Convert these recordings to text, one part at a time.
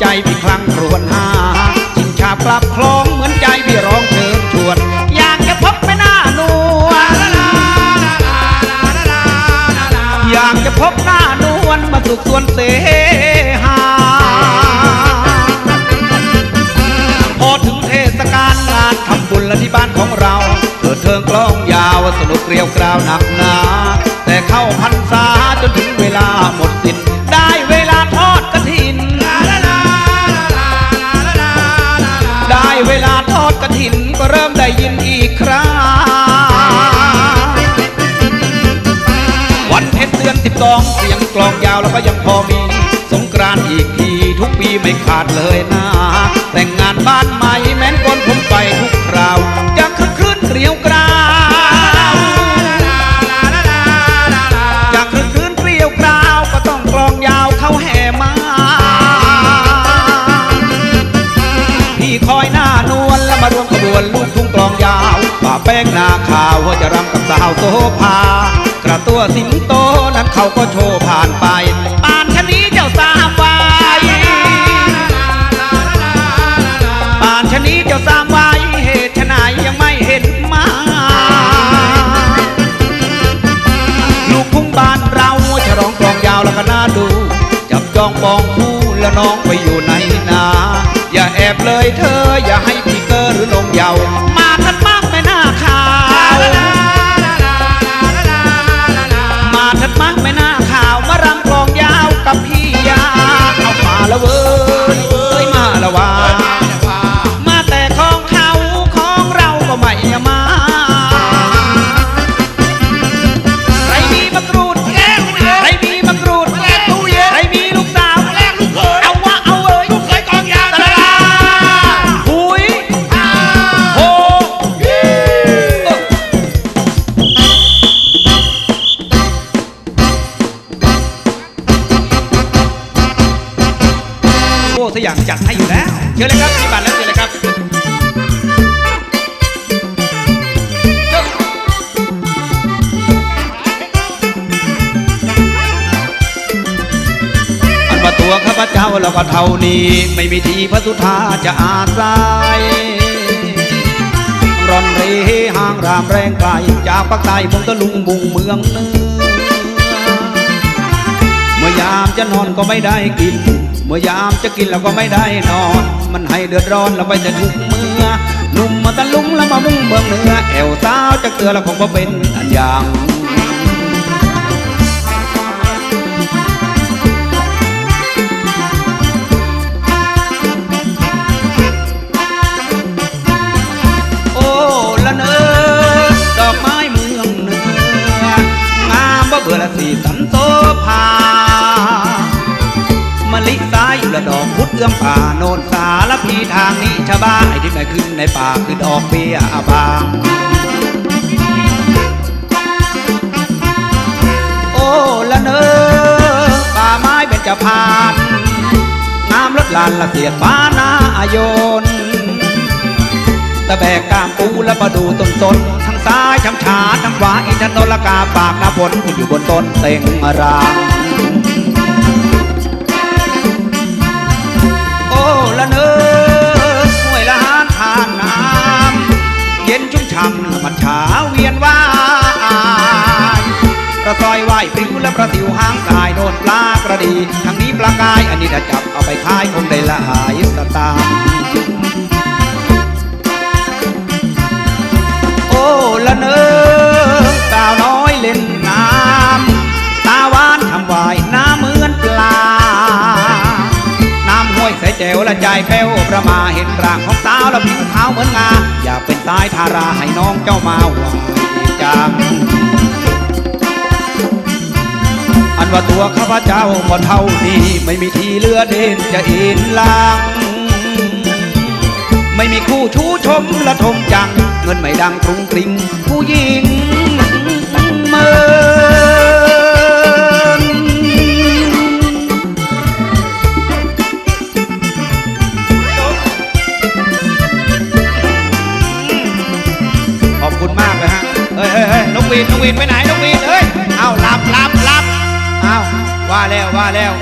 ใจพี่คลั่งครวญหาจิงชาบกลับคลองเหมือนใจพี่ร้องเชิญชวน อยากจะพบไปหน้านวลอยากจะพบหน้านวลมาสุขส่วนเสหาพอถึงเทศกาลงานทำบุญและที่บ้านของเราเปิดเทิงกล้องยาวสนุกเกลียวกราวหนักหนา แต่เข้าพรรษาจนถึงเวลาหมดสิ้น ได้ยินอีกครั้วันเพ็ญเดือนสิบสองเสียงกลองยาวแล้วก็ยังพอมี สงกรานต์อีกที ทุกปีไม่ขาดเลยนะ ขาวว่าจะรำกับสาวโซภากระตัวสิงโตนั้นเขาก็โชว์ผ่านไปปานชะนี้เจ้าสามวายปานชะนี้เจ้าสามวายเหตุไฉนยังไม่เห็นมา ลูกทุ่งบานเราฉลองกลองยาวแล้วก็น่าดู จับจองปองคู่แล้วน้องไปอยู่ไหนนา อย่าแอบเลยเธออย่าให้พี่เกอหรือนงเยา เอ้สยามจัดให้อยู่แล้วเชิญเลยครับมีบัตรแล้วเชิญเลยครับอันว่าตัวข้าพเจ้าเราก็เท่านี้ ไม่มีทีพระสุธาจะอาศัยร่อนเร่ห่างรามแรงไกลจากปากใต้พงตะลุงบุงเมืองเหนือเมื่อ ยามจะนอนก็ไม่ได้กิน เมื่อยามจะกินแล้วก็ไม่ได้นอน มันให้เดือดร้อนเราไปแต่ทุกเมื่อหนุ่มมาตะลุงแล้วมามุ่งเมืองเหนือแอวสาวจะเกลือแล้วคงบ่เป็นอันอย่างโอ้ละเนอดอกไม้เมืองเหนืองามบ่เบื่อละสีสันโซภา ลิสายละดอกพุดเอื้อมป่าโนนสาละพีทางนี้ชาบ้านไอ้ที่ไม่ขึ้นในป่าคือดอกเบี้ยบางโอ้ละเนอป่าไม้เป็นจะพานงามลดลานละเสียดฟ้าหน้าอายนตะแบกกามปูและมาดูต้นตนทั้งซ้ายทั้งขาทั้งขวาอินทนนละกาปากนาผลขึ้นอยู่บนต้นเต็งรางำละมันฉาเวียนว่ายกระซอยไหวปลิวและประติวหางกายโนนปลากระดีทางนี้ปลากายอันนี้ถ้าจับเอาไปขายคงได้ละหายสตางค์โอ้ละเนอำห้วและใจแป้วประมาเห็นร่างของสาวและผิวขาวเหมือนงา อยากเป็นสายทาราให้น้องเจ้ามาหวานจังอันว่าตัวข้าพเจ้าบ่เท่านี้ ไม่มีทีเลือเด่นจะเอ็นลัง ไม่มีคู่ชูชมและทมจัง เงินไม่ดังกรุงกริงผู้หญิงเมิน วินน้องวินไปไหนน้องวินเอ้ย เอาหลับหลับหลับเอาว่าแล้วว่าแล้ว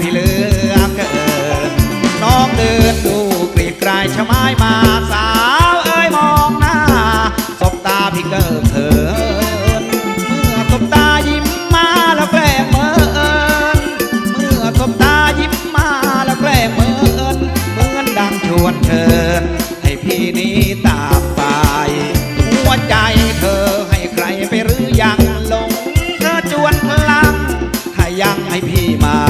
พี่เลือกเกินน้องเดินดูกรีดกรายชะไม้มาสาวเอ้ยมองหน้าสบตาพี่เกิดเขินเมื่อสบตายิ้มมาแล้วแกล้งเมินเมื่อสบตายิ้มมาแล้วแกล้งเมินเหมือนดังชวนเชิญให้พี่นี้ตามไปหัวใจเธอให้ใครไปหรือยังลงเธอจวนพลังถ้ายังให้พี่ไหม่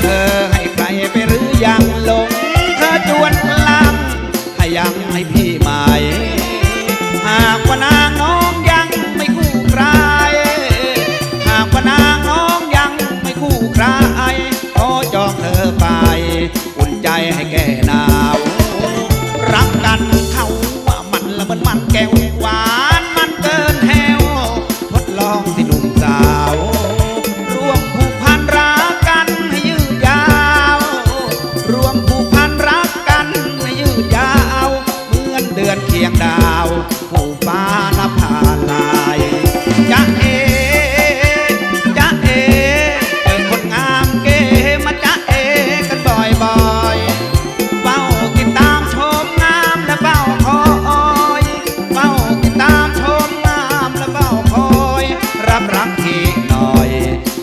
เธอให้ใครไปหรือยังลงเธอจวนพลังถ้ายังให้พี่ใหมหากว่านางน้องยังไม่คู่ใคร หากว่านางน้องยังไม่คู่ใครขอจองเธอไป อุ่นใจให้แก่หนาว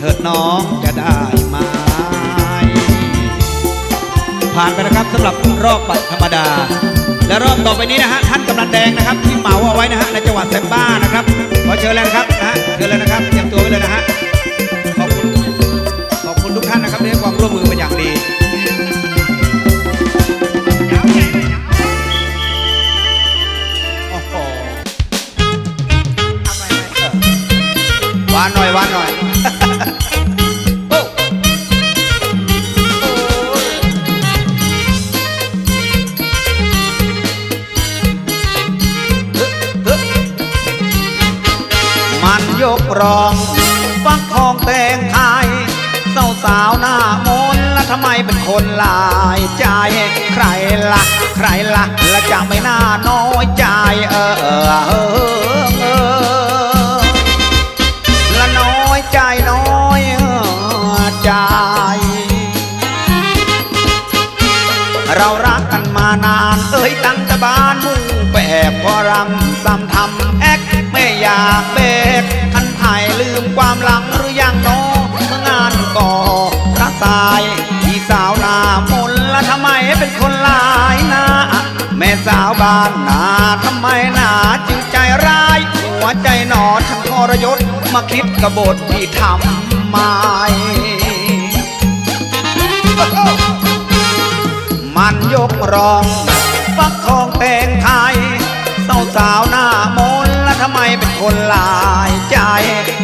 ถิดน้องจะได้ไหมผ่านไปนะครับสำหรับรอบบัตรธรรมดา และรอบต่อไปนี้นะฮะท่านกำนันแดงนะครับ ที่เหมาเอาไว้นะฮะในจังหวัดแซมบ้านะครับขอเชิญเลยนะครับนะฮะเชิญเลยนะครับเตรียมตัวไว้เลยนะฮะขอบคุณขอบคุณทุกท่านนะครับที่ให้ความร่วมมือเป็นอย่างดีวานหน่อยวานหน่อย มันยกรองฟักทองแตงไทยสาวสาวๆหน้ามนแล้วทำไมเป็นคนหลายใจใครละใครละและจะไม่น่าน้อยใจเออเออาวบ้านนาทำไมหนาจึงใจร้าย หัวใจหนอทั้งทรยศมาคิดกบฏที่ทำไม่มันยกรองฟักทองแตงไทยสาวสาวๆหน้ามนแล้วทำไมเป็นคนลายใจ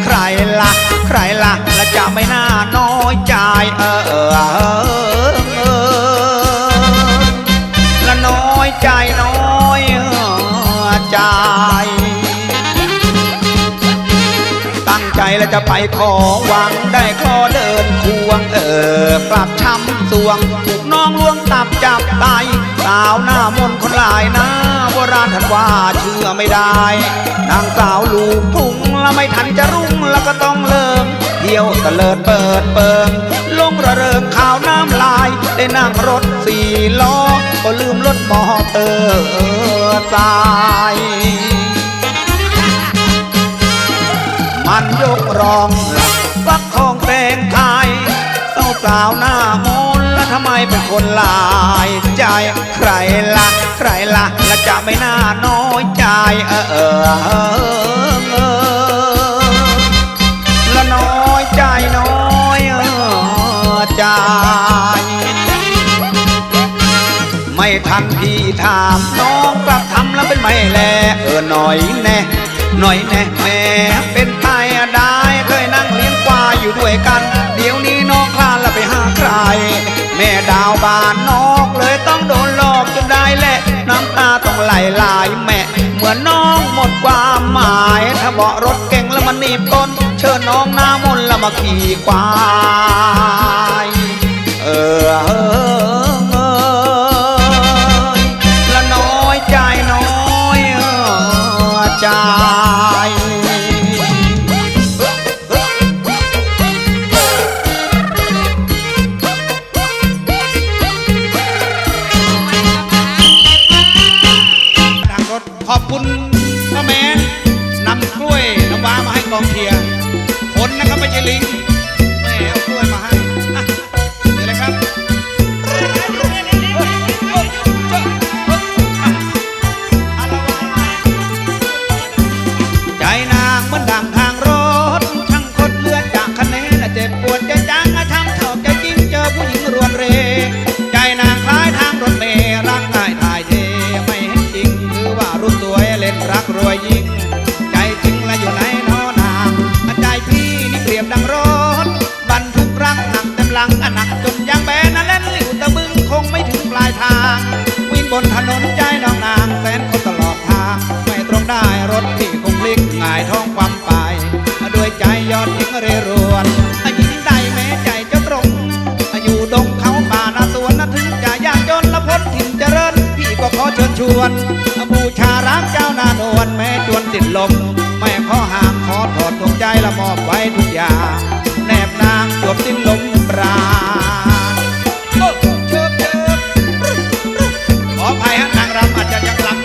ใครละ่ะใครละ่ะและจะไม่น่าน้อยใจเออเออ ใจน้อยใจ ตั้งใจแล้วจะไปขอหวังได้ขอเดินควงเออกลับช้ำสวงถูกน้องลวงตับจับไตสาวหน้ามนคนหลายหนะโบราณท่านว่าเชื่อไม่ได้ นางสาวลูกทุ่งแล้วไม่ทันจะรุ่งแล้วก็ต้องเลิมเที่ยวตะเลิดเปิดเปิงลงระเริงข่าวน้ำลาย ได้นั่งรถสี่ล้อ ก็ลืมรถมอเตอร์ไซค์มันยกรองหลักฟักทองแตงไทยสาวสาวหน้ามนแล้วทำไมเป็นคนลายใจใครละ่ะใครละ่ะและจะไม่น่าน้อยใจเออเออเออ ใจน้อยใจไม่ทันพี่ถามน้องกลับทำแล้วเป็นไม่แลเออหน่อยแน่หน่อยแน่แม่เป็นไปได้เคยนั่งเลี้ยงควายอยู่ด้วยกัน เดี๋ยวนี้น้องคลานแล้วไปหาใคร แม่ดาวบานนอกเลยต้องโดนหลอกจนได้แหละน้ำตาต้องไหลลายแม่เหมือนน้อง หมดความหมาย ถ้าเบาะรถเก่งแล้วมันหนีบก้น เชิญน้องน้ามนต์แล้วมาขี่ควาย เออเออ ได้รถที่คงพลิกหงายท้องความไปด้วยใจยอดหญิงเรรวนหญิงใดแม้ใจเจ้าตรงอยู่ดงเขาป่านาสวนนะถึงจะยากจนและพ้นถิ่นเจริญ พี่ก็ขอเชิญชวนบูชารักเจ้านานวลแม้จวนติดลมไม่ขอห่างขอถอดดวงใจละมอบไว้ทุกอย่างแนบนางจวบสิ้นลมปราณโอ้เชิญเชิญขออภัยฮะนางรำอาจจะยังรำ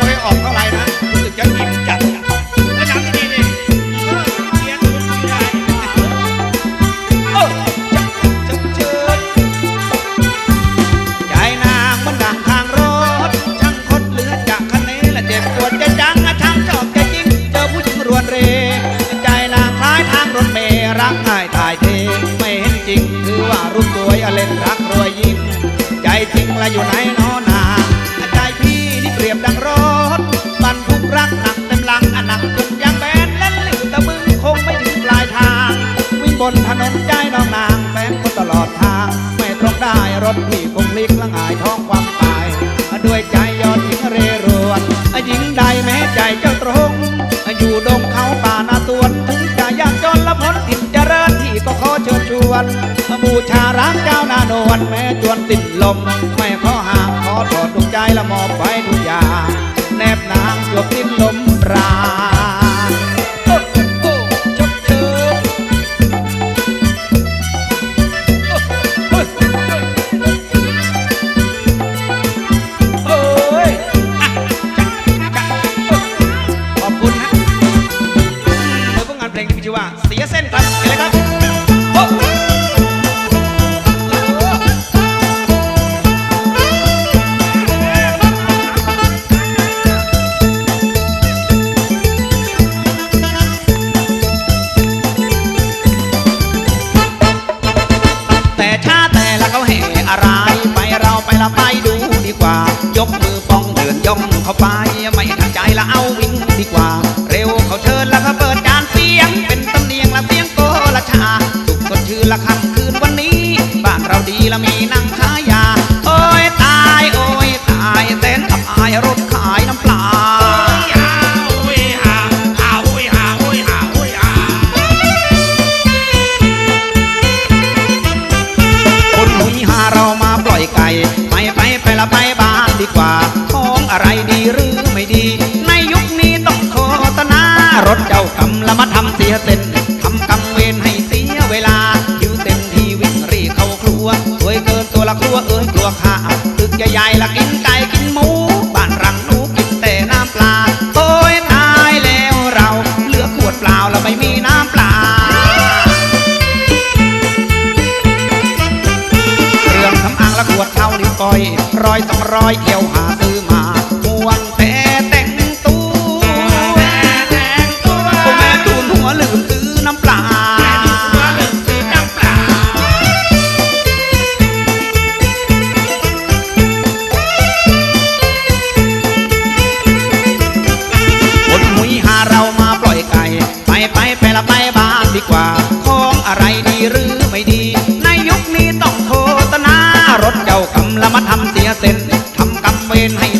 ตลอดทาง ไม่ตรงได้รถพี่คงลิกละหงายท้องความตาย ด้วยใจยอดหญิงเรรวนหญิงใดแม้ใจเจ้าตรง อยู่ดงเขาป่านาสวนถึงจะยากจนและพ้นถิ่นเจริญที่ก็ขอเชิญชวนบูชารักเจ้านานวลแม้จวนสิ้นลม ไม่ขอห่างขอถอดดวงใจละมอบไว้ทุกอย่างแนบนางจวบสิ้นลมปรา ละเขาแห่อะไรไปเราไปดูดีกว่า ยกมือป้องเดินย่องเข้าไป ไม่ทันใจละเอาวิ่งดีกว่า เร็วเขาเชิญแล้วก็เปิดกานเสียง เป็นตำเนียงละเสียงโกละชาสุขสดชื่นละคำคืนวันนี้ บ้านเราดีละมี รถเจ้ากำละมาทำเสียเส้นทำกำเวรให้เสียเวลาคิวเต็มทีวิ่งรีเข้าครัวสวยเกินตัวละครัวเอ้ยกลัวข้าวตึกใหญ่ๆละกินไก่กินหมูบ้านรังหนูกินแต่น้ำปลาโอ้ยตายแล้วเราเหลือขวดเปล่าแล้วไม่มีน้ำปลาเรื่องสำอ่างละขวดเท่านิ้วก้อยร้อยสองร้อยเที่ยวหาซื้อ ละมาทำเสียเส้นทำกำเวรให้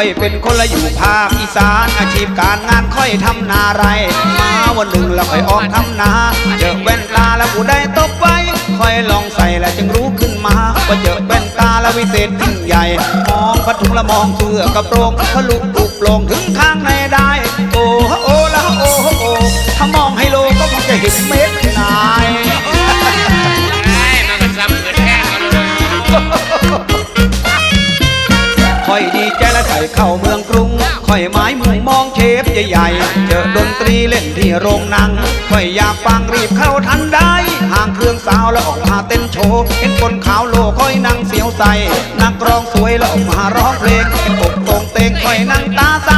อยเป็นคนละอยู่ภาคอีสานอาชีพการงานค่อยทำนาไร มาวันหนึ่งแล้วค่อยออกทำนาเจอแว่นตาแล้วผู้ได้ตบไว้ค่อยลองใส่แล้วจึงรู้ขึ้นมาว่าเจอแว่นตาแล้ววิเศษยิ่งใหญ่ มองพัถุงละมองเสื้อกระโปรงทะลุปุกโปรงถึงข้างในได้ ค่อยหมายมุ่งมองเชฟใหญ่ๆ เจอดนตรีเล่นที่โรงหนัง ค่อยอยากฟังรีบเข้าทันได้ ห่างเครื่องสาวแล้วออกมาเต้นโชว์ เห็นคนขาวโลค่อยนั่งเสียวใส นักร้องสวยแล้วออกมาร้องเพลงเห็นอกตรงเตงค่อยนั่งตาใส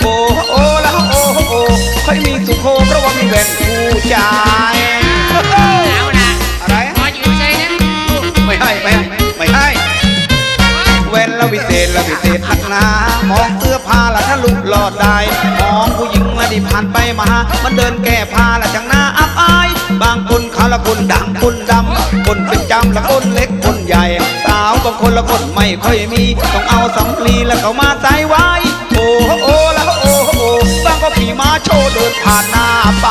โอ้โอ้แล้วโอ้โอ้ค่อยมีสุโคเพราะว่ามีแว่นคู่ใจ แล้ววิเศษทักหนามองเสื้อผ้าละทะลุหลอดได้มองผู้หญิงละที่ผ่านไปมา มันเดินแก้ผ้าละจังหน้าอับอาย บางคนเขาละคนดังคนดำคนเป็นจำละคนเล็กคนใหญ่ สาวก็คนละคนไม่ค่อยมี ต้องเอาสำลีแล้วเขามาใส่ไว้ โอ้โหโอ้ละโอ้โหบางก็ขี่ม้าโชว์เดินผ่านหน้าไป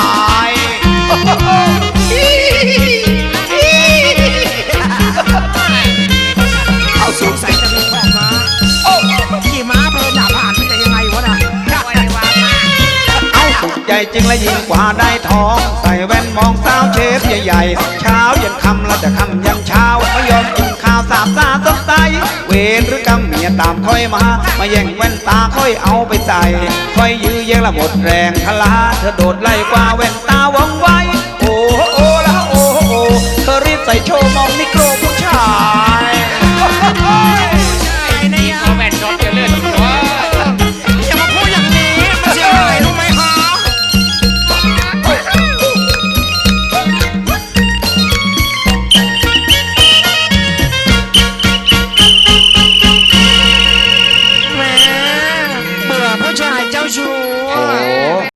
จริงและยิ่งกว่าได้ทอง ใส่แว่นมองสาวเชฟใหญ่ๆเช้ายันคำแล้วจะคำยังเช้าไม่ยอมกินข้าวสาบซาสดใสเวรหรือกรรมเมียตามค่อยมา มาแย่งแว่นตาค่อยเอาไปใส่ค่อยยื้อแย่งละหมดแรงทลาเธอโดดไล่กว่าแว่นตาวองไว